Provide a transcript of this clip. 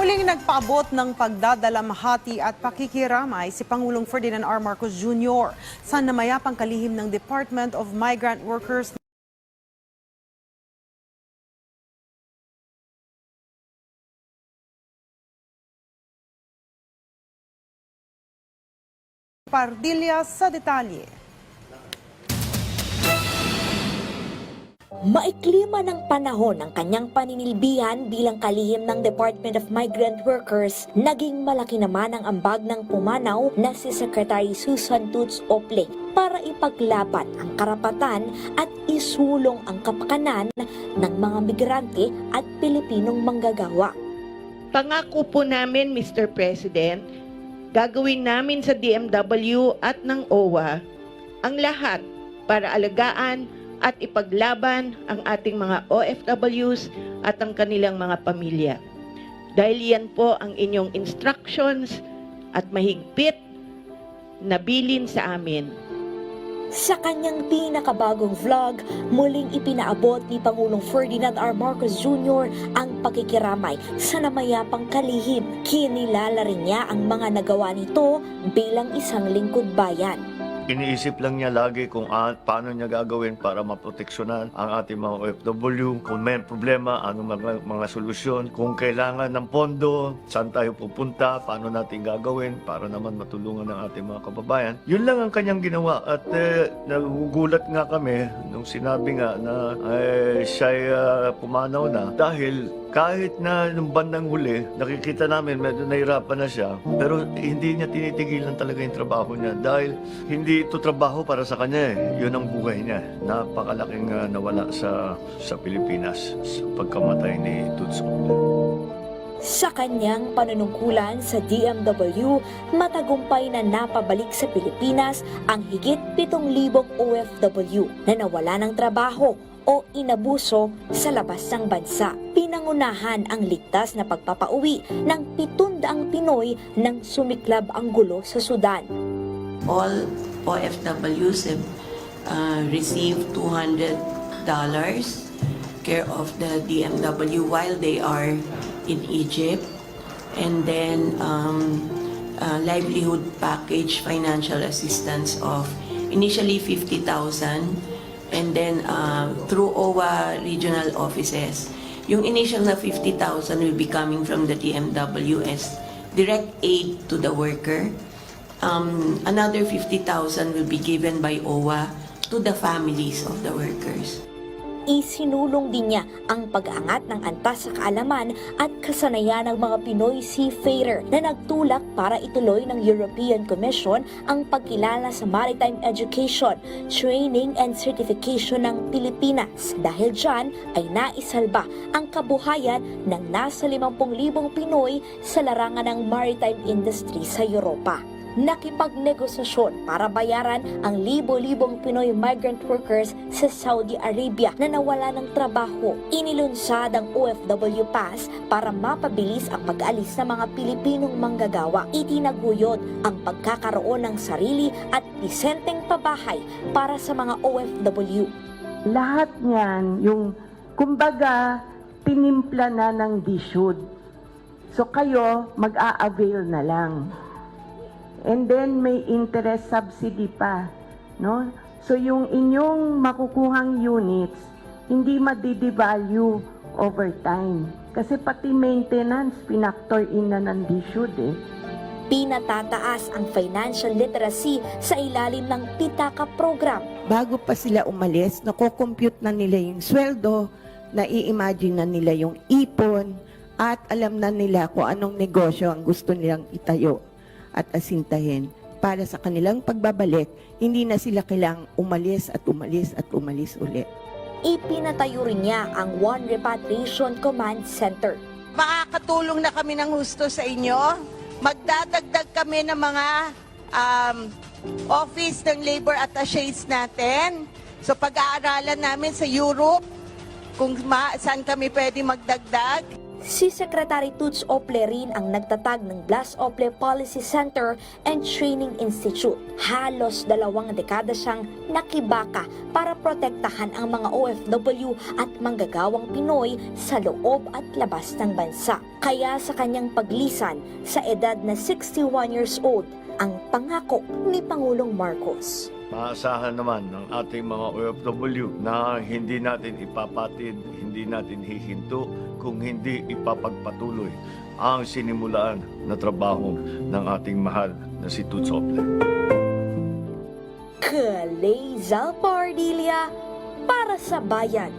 Muling nagpaabot ng pagdadalamhati at pakikiramay si Pangulong Ferdinand R. Marcos Jr. sa namayapang kalihim ng Department of Migrant Workers Pardilla sa detalye. Maikli man panahon ng kanyang paninilbihan bilang kalihim ng Department of Migrant Workers, naging malaki naman ang ambag ng pumanaw na si Secretary Susan Toots Ople para ipaglaban ang karapatan at isulong ang kapakanan ng mga migrante at Pilipinong manggagawa. Pangako po namin, Mr. President, gagawin namin sa DMW at ng OWA ang lahat para alagaan at ipaglaban ang ating mga OFWs at ang kanilang mga pamilya. Dahil yan po ang inyong instructions at mahigpit na bilin sa amin. Sa kanyang pinakabagong vlog, muling ipinaabot ni Pangulong Ferdinand R. Marcos Jr. ang pakikiramay sa namayapang kalihim. Kinilala rin niya ang mga nagawa nito bilang isang lingkod bayan. Iniisip lang niya lagi kung ah, paano niya gagawin para maproteksyonan ang ating mga OFW. Kung may problema, ano mga, mga solusyon. Kung kailangan ng pondo, saan tayo pupunta, paano natin gagawin para naman matulungan ang ating mga kababayan. Yun lang ang kanyang ginawa. At eh, nagugulat nga kami nung sinabi nga na eh, siya'y ah, pumanaw na dahil kahit na nung bandang huli, nakikita namin medyo nahirapan na siya, pero hindi niya tinitigilan talaga yung trabaho niya dahil hindi ito trabaho para sa kanya eh. Yun ang buhay niya. Napakalaking ah, nawala sa sa Pilipinas sa pagkamatay ni Tutsi Sa kanyang panunungkulan sa DMW, matagumpay na napabalik sa Pilipinas ang higit 7,000 OFW na nawala ng trabaho o inabuso sa labas ng bansa. Pinangunahan ang ligtas na pagpapauwi ng 700 Pinoy nang sumiklab ang gulo sa Sudan. all OFWs have uh, received $200 care of the DMW while they are in Egypt. And then um, uh, livelihood package financial assistance of initially 50,000 and then uh, through OWA regional offices. Yung initial na 50,000 will be coming from the DMW direct aid to the worker. Um, another 50,000 will be given by OWA to the families of the workers. Isinulong din niya ang pag-angat ng antas sa kaalaman at kasanayan ng mga Pinoy seafarer na nagtulak para ituloy ng European Commission ang pagkilala sa maritime education, training and certification ng Pilipinas. Dahil dyan ay naisalba ang kabuhayan ng nasa 50,000 Pinoy sa larangan ng maritime industry sa Europa nakipagnegosasyon para bayaran ang libo-libong Pinoy migrant workers sa Saudi Arabia na nawala ng trabaho. Inilunsad ang OFW Pass para mapabilis ang pag-alis ng mga Pilipinong manggagawa. Itinaguyod ang pagkakaroon ng sarili at disenteng pabahay para sa mga OFW. lahat niyan, yung kumbaga, tinimpla na ng di should. So kayo, mag-a-avail na lang. And then may interest subsidy pa, no? So yung inyong makukuhang units, hindi madidevalue over time. Kasi pati maintenance, pinactor in na ng di should eh. Pinatataas ang financial literacy sa ilalim ng Pitaka program bago pa sila umalis, nako-compute na nila yung sweldo, nai-imagine na nila yung ipon, at alam na nila kung anong negosyo ang gusto nilang itayo at asintahin para sa kanilang pagbabalik, hindi na sila kailang umalis at umalis at umalis ulit. Ipinatayo rin niya ang One Repatriation Command Center. makakatulong na kami ng husto sa inyo. Magdadagdag kami ng mga um, office ng labor attaches natin. So pag-aaralan namin sa Europe kung ma- saan kami pwede magdagdag. Si Secretary Toots Ople rin ang nagtatag ng Blas Ople Policy Center and Training Institute. Halos dalawang dekada siyang nakibaka para protektahan ang mga OFW at manggagawang Pinoy sa loob at labas ng bansa. Kaya sa kanyang paglisan sa edad na 61 years old, ang pangako ni Pangulong Marcos. Maasahan naman ng ating mga OFW na hindi natin ipapatid, hindi natin hihinto, kung hindi ipapagpatuloy ang sinimulaan na trabaho ng ating mahal na si Toots Ople. Kalezal Pardilia para sa bayan.